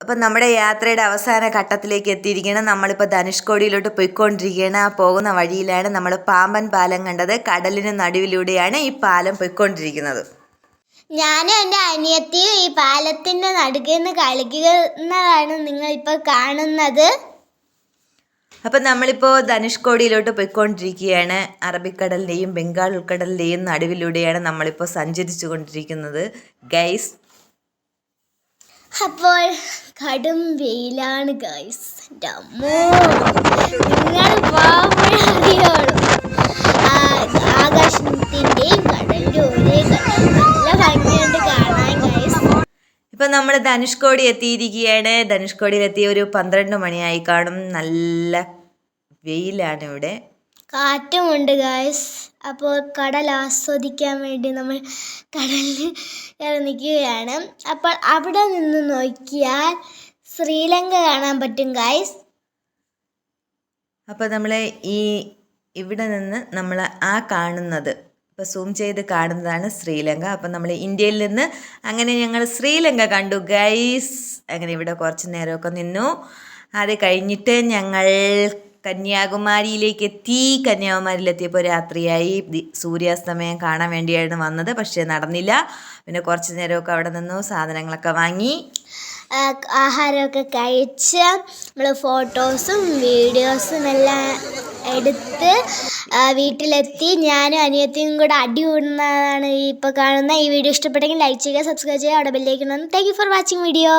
അപ്പം നമ്മുടെ യാത്രയുടെ അവസാന ഘട്ടത്തിലേക്ക് എത്തിയിരിക്കുകയാണ്. നമ്മളിപ്പോൾ ധനുഷ്കോടിയിലോട്ട് പോയിക്കൊണ്ടിരിക്കുകയാണ്. ആ പോകുന്ന വഴിയിലാണ് നമ്മൾ പാമ്പൻ പാലം കണ്ടത്. കടലിന് നടുവിലൂടെയാണ് ഈ പാലം പോയിക്കൊണ്ടിരിക്കുന്നത്. ഞാനും എന്റെ അനിയത്തിയും ഈ പാലത്തിന്റെ നടുക്കിൽ നിന്ന് കളിക്കുന്നതാണ് നിങ്ങളിപ്പോൾ കാണുന്നത്. അപ്പം നമ്മളിപ്പോൾ ധനുഷ്കോടിയിലോട്ട് പോയിക്കൊണ്ടിരിക്കുകയാണ്. അറബിക്കടലിന്റെയും ബംഗാൾ ഉൾക്കടലിന്റെയും നടുവിലൂടെയാണ് നമ്മളിപ്പോൾ സഞ്ചരിച്ചു കൊണ്ടിരിക്കുന്നത് ഗൈസ്. അപ്പോൾ കടും വെയിലാണ് ഗൈസ് നിങ്ങൾ പോകുമ്പോഴേ ആ- ആകാശത്തിന്റെയും കടലിന്റെ ഒരേ കടൽ നല്ല ഭംഗിയുണ്ട് കാണാൻ ഗൈസ് ഇപ്പം നമ്മൾ ധനുഷ്കോടി എത്തിയിരിക്കുകയാണ്. ധനുഷ്കോടിയിലെത്തിയ ഒരു പന്ത്രണ്ട് മണിയായി കാണും. നല്ല വെയിലാണ് ഇവിടെ. കാറ്റുമുണ്ട് ഗായ്സ് അപ്പോൾ കടൽ ആസ്വദിക്കാൻ വേണ്ടി നമ്മൾ കടലിൽ കയറി നിൽക്കുകയാണ്. അപ്പോൾ അവിടെ നിന്ന് നോക്കിയാൽ ശ്രീലങ്ക കാണാൻ പറ്റും ഗായ്സ് അപ്പോൾ നമ്മൾ ഈ ഇവിടെ നിന്ന് നമ്മൾ ആ കാണുന്നത്. ഇപ്പോൾ സൂം ചെയ്ത് കാണുന്നതാണ് ശ്രീലങ്ക. അപ്പം നമ്മൾ ഇന്ത്യയിൽ നിന്ന് അങ്ങനെ ഞങ്ങൾ ശ്രീലങ്ക കണ്ടു ഗൈസ് അങ്ങനെ ഇവിടെ കുറച്ച് നേരമൊക്കെ നിന്നു. അത് കഴിഞ്ഞിട്ട് ഞങ്ങൾ കന്യാകുമാരിയിലേക്ക് എത്തി കന്യാകുമാരിയിലെത്തിയപ്പോൾ രാത്രിയായി സൂര്യാസ്തമയം കാണാൻ വേണ്ടിയായിരുന്നു വന്നത്. പക്ഷേ നടന്നില്ല. പിന്നെ കുറച്ച് നേരമൊക്കെ അവിടെ നിന്നു. സാധനങ്ങളൊക്കെ വാങ്ങി. ആഹാരമൊക്കെ കഴിച്ച് നമ്മൾ ഫോട്ടോസും വീഡിയോസും എല്ലാം എടുത്ത് വീട്ടിലെത്തി. ഞാനും അനിയത്തിയും കൂടെ അടി കൂടുന്നതാണ് ഇപ്പോൾ കാണുന്ന ഈ വീഡിയോ ഇഷ്ടപ്പെട്ടെങ്കിൽ ലൈക്ക് ചെയ്യുക സബ്സ്ക്രൈബ് ചെയ്യുക അവിടെ ബെല്ലേക്ക് thank you for watching video